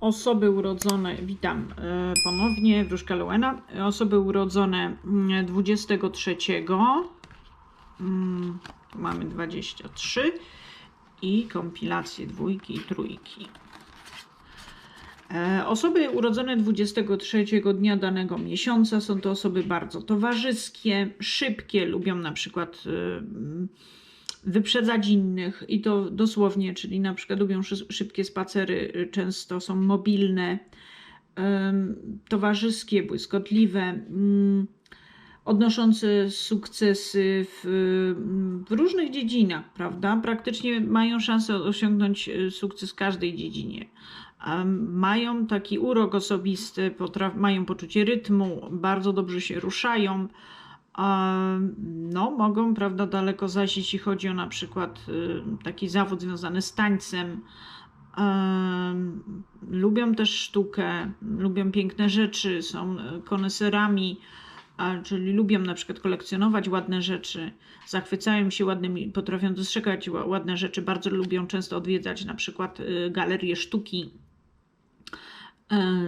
Osoby urodzone, witam e, ponownie, Wróżka Lowena. Osoby urodzone mm, 23, mm, tu mamy 23 i kompilacje dwójki i trójki. E, Osoby urodzone 23 dnia danego miesiąca są to osoby bardzo towarzyskie, szybkie, lubią na przykład y, mm, wyprzedzać innych i to dosłownie, czyli na przykład lubią szy- szybkie spacery, y, często są mobilne, towarzyskie, błyskotliwe, mm, odnoszące sukcesy w, w różnych dziedzinach, prawda? Praktycznie mają szansę osiągnąć y, sukces w każdej dziedzinie. Mają taki urok osobisty, mają poczucie rytmu, bardzo dobrze się ruszają. No, mogą, prawda, daleko zajść, jeśli chodzi o na przykład y, taki zawód związany z tańcem. Em, Lubią też sztukę, lubią piękne rzeczy, są y, koneserami, czyli lubią na przykład kolekcjonować ładne rzeczy, zachwycają się ładnymi, potrafią dostrzegać ła- ładne rzeczy, bardzo lubią często odwiedzać na przykład y, galerie sztuki,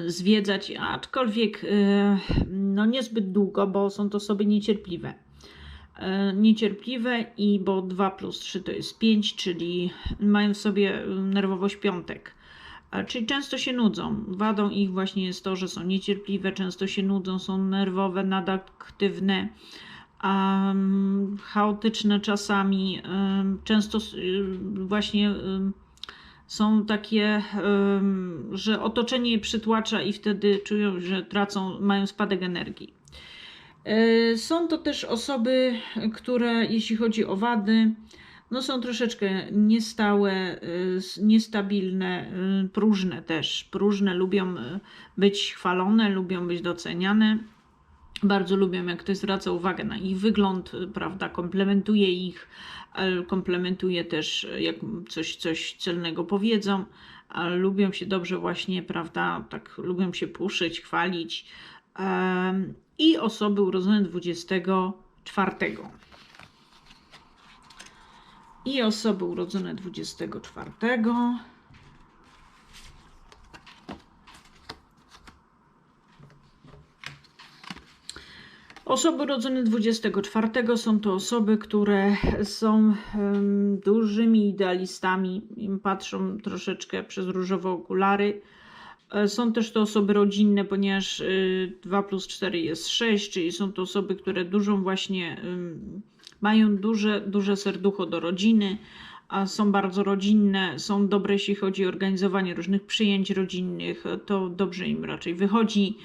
zwiedzać, aczkolwiek e, no niezbyt długo, bo są to osoby niecierpliwe. E, Niecierpliwe i bo 2 plus 3 to jest 5, czyli mają w sobie nerwowość piątek. E, Czyli często się nudzą. Wadą ich właśnie jest to, że są niecierpliwe, często się nudzą, są nerwowe, nadaktywne, um, chaotyczne czasami. em, często y, właśnie em, są takie, że otoczenie je przytłacza i wtedy czują, że tracą, mają spadek energii. E, Są to też osoby, które jeśli chodzi o wady, no są troszeczkę niestałe, e, niestabilne, e, próżne też. Próżne lubią być chwalone, lubią być doceniane. Bardzo lubią, jak ktoś zwraca uwagę na ich wygląd, prawda, komplementuje ich, komplementuje też, jak coś, coś celnego powiedzą, lubią się dobrze właśnie, prawda, tak lubią się puszyć, chwalić. I osoby urodzone 24. I osoby urodzone 24. Osoby urodzone 24 są to osoby, które są dużymi idealistami, patrzą troszeczkę przez różowe okulary. E, Są też to osoby rodzinne, ponieważ y, 2 plus 4 jest 6, czyli są to osoby, które dużą właśnie mają duże, duże serducho do rodziny, a są bardzo rodzinne, są dobre jeśli chodzi o organizowanie różnych przyjęć rodzinnych, to dobrze im raczej wychodzi.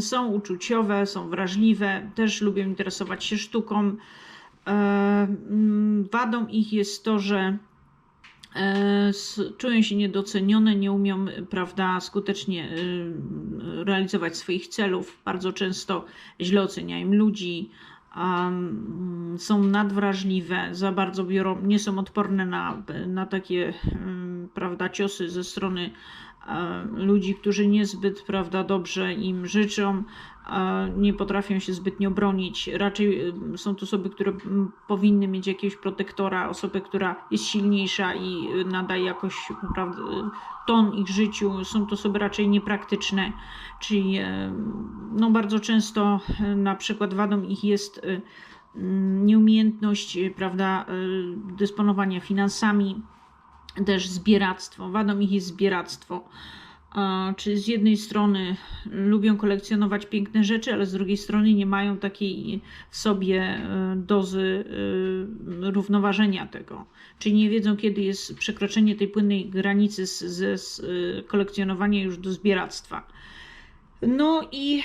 Są uczuciowe, są wrażliwe, też lubią interesować się sztuką. Wadą ich jest to, że e, czują się niedocenione, nie umią, prawda, skutecznie y, realizować swoich celów. Bardzo często źle oceniają ludzi, są nadwrażliwe, za bardzo biorą, nie są odporne na, na takie, prawda, ciosy ze strony e, ludzi, którzy niezbyt, prawda, dobrze im życzą, e, nie potrafią się zbytnio bronić. Raczej y, są to osoby, które powinny mieć jakiegoś protektora, osobę, która jest silniejsza i y, nadaje jakoś prawda, ton ich życiu. Są to osoby raczej niepraktyczne, czyli e, no, bardzo często e, na przykład wadą ich jest nieumiejętność, prawda, dysponowania finansami, też zbieractwo. Wadą ich jest zbieractwo. Czy z jednej strony lubią kolekcjonować piękne rzeczy, ale z drugiej strony nie mają takiej w sobie e, dozy e, równoważenia tego. Czyli nie wiedzą, kiedy jest przekroczenie tej płynnej granicy z- ze z e, kolekcjonowania już do zbieractwa. No i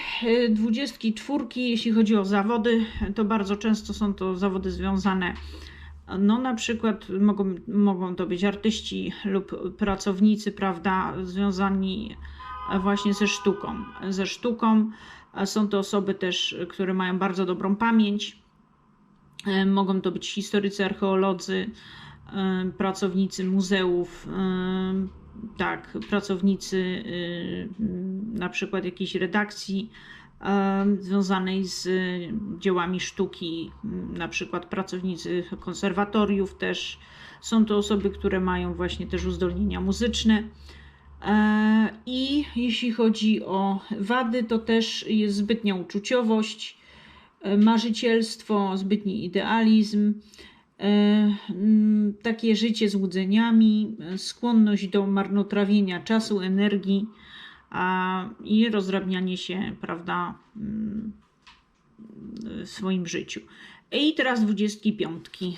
dwudziestki, czwórki, jeśli chodzi o zawody, to bardzo często są to zawody związane no na przykład mogą, mogą to być artyści lub pracownicy, prawda, związani właśnie ze sztuką. Ze sztuką są to osoby też, które mają bardzo dobrą pamięć. E, Mogą to być historycy, archeolodzy, e, pracownicy muzeów, e, tak, pracownicy e, na przykład jakiejś redakcji e, związanej z dziełami sztuki, na przykład pracownicy konserwatoriów też. Są to osoby, które mają właśnie też uzdolnienia muzyczne. E, I jeśli chodzi o wady, to też jest zbytnia uczuciowość, e, marzycielstwo, zbytni idealizm, e, takie życie z łudzeniami, skłonność do marnotrawienia czasu, energii i rozdrabnianie się, prawda, mm, w swoim życiu. I teraz dwudziestki piątki.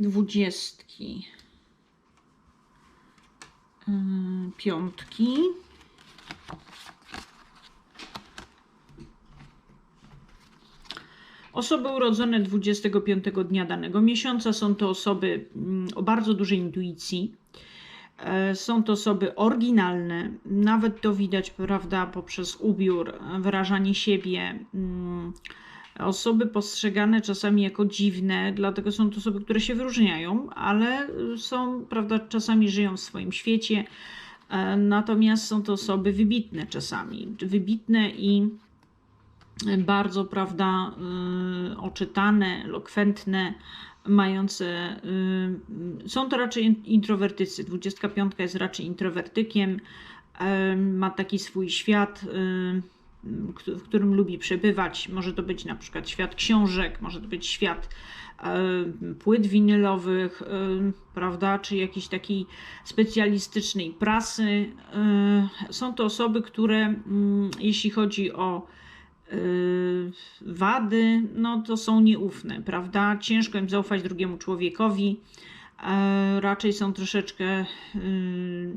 Dwudziestki. Yy, piątki. Osoby urodzone 25 dnia danego miesiąca są to osoby mm, o bardzo dużej intuicji. E, Są to osoby oryginalne, nawet to widać, prawda, poprzez ubiór, wyrażanie siebie. mm, Osoby postrzegane czasami jako dziwne, dlatego są to osoby, które się wyróżniają, ale są, prawda, czasami żyją w swoim świecie. E, Natomiast są to osoby wybitne czasami, wybitne i bardzo, prawda, y, oczytane, elokwentne, mające. y, Są to raczej introwertycy. 25 jest raczej introwertykiem, y, ma taki swój świat, w którym lubi przebywać. Może to być na przykład świat książek, może to być świat płyt winylowych, prawda, czy jakiejś takiej specjalistycznej prasy. Są to osoby, które, mm, jeśli chodzi o wady, no to są nieufne, prawda? Ciężko im zaufać drugiemu człowiekowi. E, Raczej są troszeczkę yy,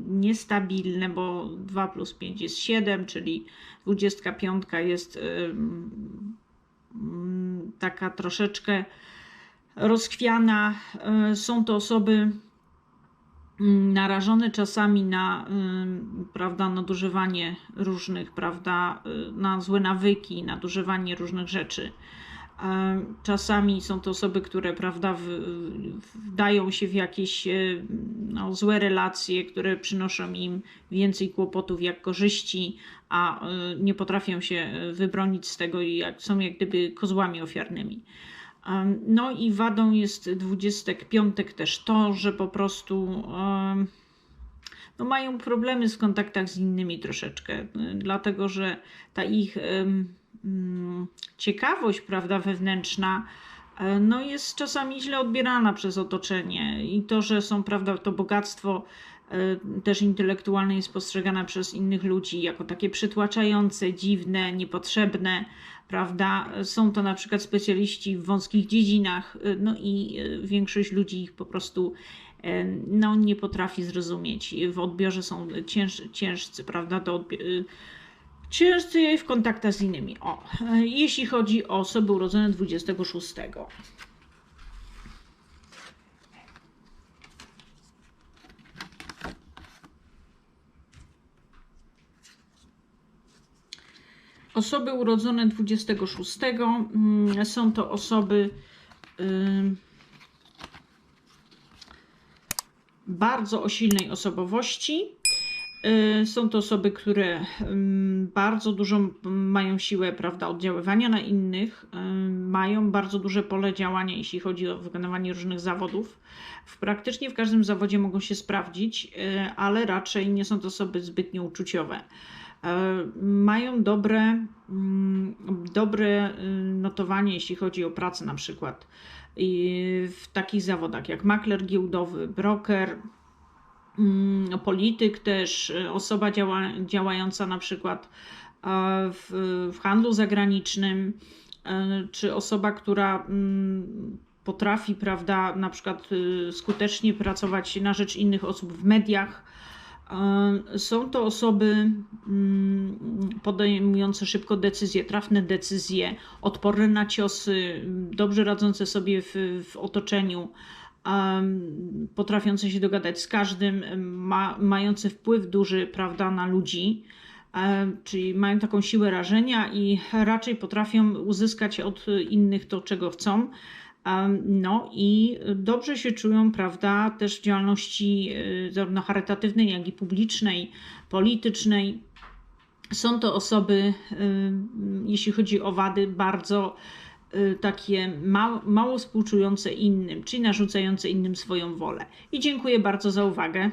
niestabilne, bo 2 plus 5 jest 7, czyli 25 jest yy, mm, taka troszeczkę rozchwiana. E, Są to osoby mm, narażone czasami na, prawda, nadużywanie różnych, prawda, y, na złe nawyki, nadużywanie różnych rzeczy. Czasami są to osoby, które, prawda, wdają się w jakieś y, no, złe relacje, które przynoszą im więcej kłopotów jak korzyści, a y, nie potrafią się wybronić z tego i jak, są jak gdyby kozłami ofiarnymi. No i wadą jest dwudziestek piątek też to, że po prostu no mają problemy z kontaktach z innymi troszeczkę, y, dlatego że ta ich mm, ciekawość, prawda, wewnętrzna, e, no jest czasami źle odbierana przez otoczenie i to, że są, prawda, to bogactwo też intelektualne jest postrzegane przez innych ludzi jako takie przytłaczające, dziwne, niepotrzebne, prawda? Są to na przykład specjaliści w wąskich dziedzinach, y, no i y, większość ludzi ich po prostu e, no, nie potrafi zrozumieć. W odbiorze są cięż, ciężcy, prawda? Do odbi- ciężcy w kontaktach z innymi. O, e, jeśli chodzi o osoby urodzone 26. Osoby urodzone 26 mm, są to osoby bardzo o silnej osobowości. Y, Są to osoby, które bardzo dużą mają siłę prawda, oddziaływania na innych, ym, mają bardzo duże pole działania, jeśli chodzi o wykonywanie różnych zawodów. W praktycznie w każdym zawodzie mogą się sprawdzić, y, ale raczej nie są to osoby zbytnio uczuciowe. E, Mają dobre, mm, dobre y, notowanie, jeśli chodzi o pracę na przykład w takich zawodach jak makler giełdowy, broker, mm, polityk też, y, osoba działa, działająca na przykład e, w, w handlu zagranicznym, e, czy osoba, która mm, potrafi, prawda, na przykład y, skutecznie pracować na rzecz innych osób w mediach. Są to osoby mm, podejmujące szybko decyzje, trafne decyzje, odporne na ciosy, dobrze radzące sobie w, w otoczeniu, em, potrafiące się dogadać z każdym, ma, mające wpływ duży prawda, na ludzi. Czyli mają taką siłę rażenia i raczej potrafią uzyskać od innych to, czego chcą. No i dobrze się czują, prawda, też w działalności y, zarówno charytatywnej, jak i publicznej, politycznej. Są to osoby, y, jeśli chodzi o wady, bardzo y, takie ma, mało współczujące innym, czyli narzucające innym swoją wolę. I dziękuję bardzo za uwagę.